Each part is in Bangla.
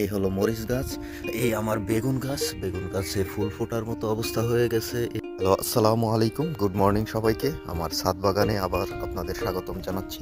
এই হলো মরিচ গাছ, এই আমার বেগুন গাছ। বেগুন গাছে ফুল ফোটার মতো অবস্থা হয়ে গেছে। হ্যালো, আসসালামু আলাইকুম। গুড মর্নিং সবাইকে। আমার ছাদ বাগানে আবার আপনাদের স্বাগতম জানাচ্ছি।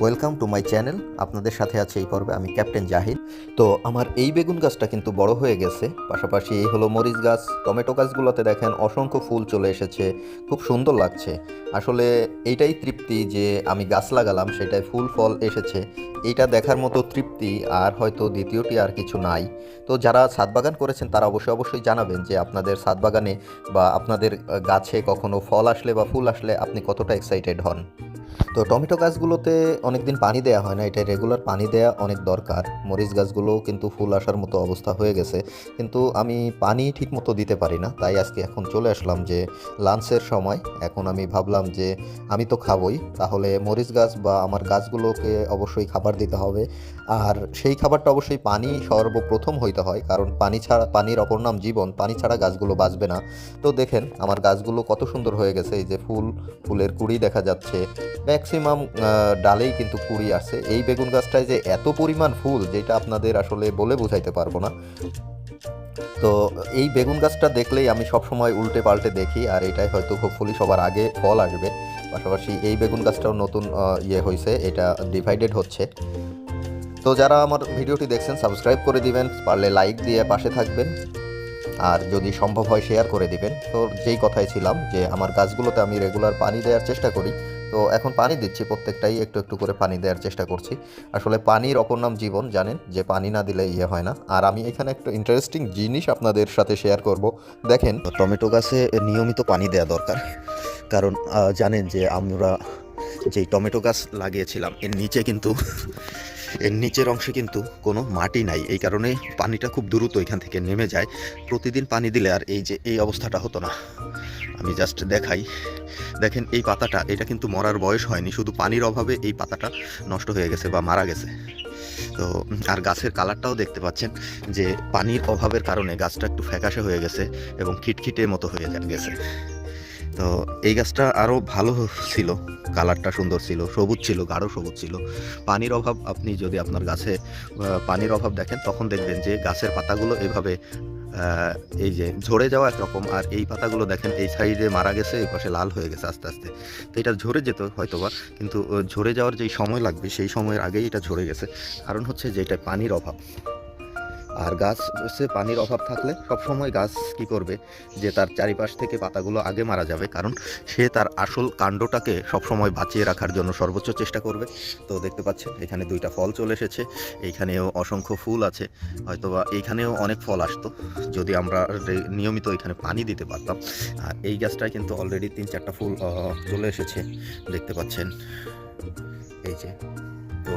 Welcome to my channel. আপনাদের সাথে আছে এই পর্বে আমি ক্যাপ্টেন জাহিদ। তো আমার এই বেগুন গাছটা কিন্তু বড় হয়ে গেছে। পাশাপাশি এই হলো মরিচ গাছ। টমেটো গাছগুলোতে দেখেন অসংখ্য ফুল চলে এসেছে। খুব সুন্দর লাগছে। আসলে এইটাই তৃপ্তি যে আমি গাছ লাগালাম সেটাই ফুল, ফল এসেছে। এইটা দেখার মতো তৃপ্তি আর হয়তো দ্বিতীয়টি আর কিছু নাই। তো যারা ছাদ বাগান করেছেন, তারা অবশ্যই অবশ্যই জানাবেন যে আপনাদের ছাদ বাগানে বা আপনাদের গাছে কখনো ফল আসলে বা ফুল আসলে আপনি কতটা এক্সাইটেড হন? তো টমেটো গাছগুলোতে অনেকদিন পানি দেওয়া হয় না এটা রেগুলার পানি দেওয়া অনেক দরকার। মরিচ গাছগুলোও কিন্তু ফুল আসার মতো অবস্থা হয়ে গেছে। কিন্তু আমি পানি ঠিক মতো দিতে পারি না, তাই আজকে এখন চলে আসলাম যে লাঞ্চের সময়। এখন আমি ভাবলাম যে আমি তো খাবই, তাহলে মরিচ গাছ বা আমার গাছগুলোকে অবশ্যই খাবার দিতে হবে। আর সেই খাবারটা অবশ্যই পানি সর্বপ্রথম হইতে হয়, কারণ পানি ছাড়া, পানির অপর নাম জীবন, পানি ছাড়া গাছগুলো বাঁচবে না। তো দেখেন, আমার গাছগুলো কত সুন্দর হয়ে গেছে, এই যে ফুল, ফুলের কুড়ি দেখা যাচ্ছে। ম্যাক্সিমাম ডালেই কিন্তু কুড়ি আছে এই বেগুন গাছটায় যে এত পরিমাণ ফুল, যেটা আপনাদের আসলে বলে বোঝাইতে পারব না। তো এই বেগুন গাছটা দেখলেই আমি সব সময় উল্টে পাল্টে দেখি, আর এটাই হয়তো হোপফুলি সবার আগে ফল আসবে। পাশাপাশি এই বেগুন গাছটাও নতুন ইয়ে হয়েছে এটা ডিভাইডেড হচ্ছে। তো যারা আমার ভিডিওটি দেখছেন সাবস্ক্রাইব করে দিবেন, পারলে লাইক দিয়ে পাশে থাকবেন। আর যদি সম্ভব হয় শেয়ার করে দিবেন। তো যেই কথাই ছিলাম, যে আমার গাছগুলোতে আমি রেগুলার পানি দেওয়ার চেষ্টা করি তো এখন পানি দিচ্ছি, প্রত্যেকটাই একটু একটু করে পানি দেওয়ার চেষ্টা করছি। আসলে পানির অপর নাম জীবন, জানেন? যে পানি না দিলে ইয়ে হয় না। আর আমি এখানে একটা ইন্টারেস্টিং জিনিস আপনাদের সাথে শেয়ার করব। দেখেন, টমেটো গাছে নিয়মিত পানি দেওয়া দরকার। কারণ জানেন যে আমরা যেই টমেটো গাছ লাগিয়েছিলাম, এর নিচে কিন্তু, এর নিচের অংশে কিন্তু কোনো মাটি নাই। এই কারণে পানিটা খুব দ্রুত এখান থেকে নেমে যায়। প্রতিদিন পানি দিলে আর এই যে, এই অবস্থাটা হতো না। আমি জাস্ট দেখাই। দেখেন, এই পাতাটা, এটা কিন্তু মরার বয়স হয়নি, শুধু পানির অভাবে এই পাতাটা নষ্ট হয়ে গেছে বা মারা গেছে। তো, আর গাছের কালারটাও দেখতে পাচ্ছেন যে পানির অভাবের কারণে গাছটা একটু ফ্যাকাশে হয়ে গেছে এবং খিটখিটে মতো হয়ে গেছে। তো, এই গাছটা আরও ভালো ছিল, কালারটা সুন্দর ছিল, সবুজ ছিল, গাঢ় সবুজ ছিল। পানির অভাব, আপনি যদি আপনার গাছে পানির অভাব দেখেন, তখন দেখবেন যে গাছের পাতাগুলো এভাবে এই যে ঝরে যাওয়া একরকম আর এই পাতাগুলো দেখেন, এই সাইডে মারা গেছে, এই পাশে লাল হয়ে গেছে আস্তে আস্তে। তো এটা ঝরে যেত হয়তোবা, কিন্তু ঝরে যাওয়ার যেই সময় লাগবে, সেই সময়ের আগেই এটা ঝরে গেছে। কারণ হচ্ছে যে এটা পানির অভাব। আর গাছ হচ্ছে পানির অভাব থাকলে সব সময় গাছ কি করবে? যে তার চারিপাশ থেকে পাতাগুলো আগে মারা যাবে, কারণ সে তার আসল কাণ্ডটাকে সবসময় বাঁচিয়ে রাখার জন্য সর্বোচ্চ চেষ্টা করবে। তো দেখতে পাচ্ছেন, এখানে দুইটা ফল চলে এসেছে, এইখানেও অসংখ্য ফুল আছে, হয়তোবা এইখানেও অনেক ফল আসতো, যদি আমরা নিয়মিত এখানে পানি দিতে পারতাম। আর এই গাছটায় কিন্তু অলরেডি তিন চারটা ফুল চলে এসেছে, দেখতে পাচ্ছেন। এই যে, তো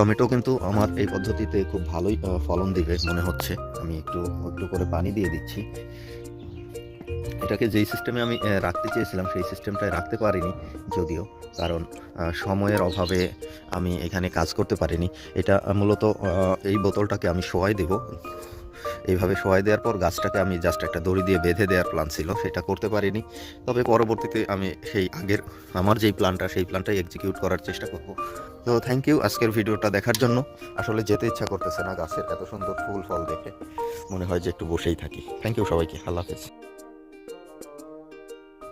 টমেটো কিন্তু আমার এই পদ্ধতিতে খুব ভালোই ফলন দিবে মনে হচ্ছে। আমি একটু একটু করে পানি দিয়ে দিচ্ছি। এটাকে যেই সিস্টেমে আমি রাখতে চেয়েছিলাম, সেই সিস্টেমটায় রাখতে পারিনি যদিও। কারণ সময়ের অভাবে আমি এখানে কাজ করতে পারিনি। এটা মূলত এই বোতলটাকে আমি শোয়াই দেব। এইভাবে শোয়াই দেওয়ার পর গাছটাকে আমি জাস্ট একটা দড়ি দিয়ে বেঁধে দেওয়ার প্ল্যান ছিল, সেটা করতে পারিনি। তবে পরবর্তীতে আমি সেই আগের, আমার যেই প্ল্যানটা সেই প্ল্যানটাই এক্সিকিউট করার চেষ্টা করব। তো থ্যাংক ইউ আজকের ভিডিওটা দেখার জন্য। আসলে যেতে ইচ্ছা করতেছে না গাছের এত সুন্দর ফুল, ফল দেখে। মনে হয় যে একটু বসেই থাকি। থ্যাংক ইউ সবাইকে। আল্লাহ হাফেজ।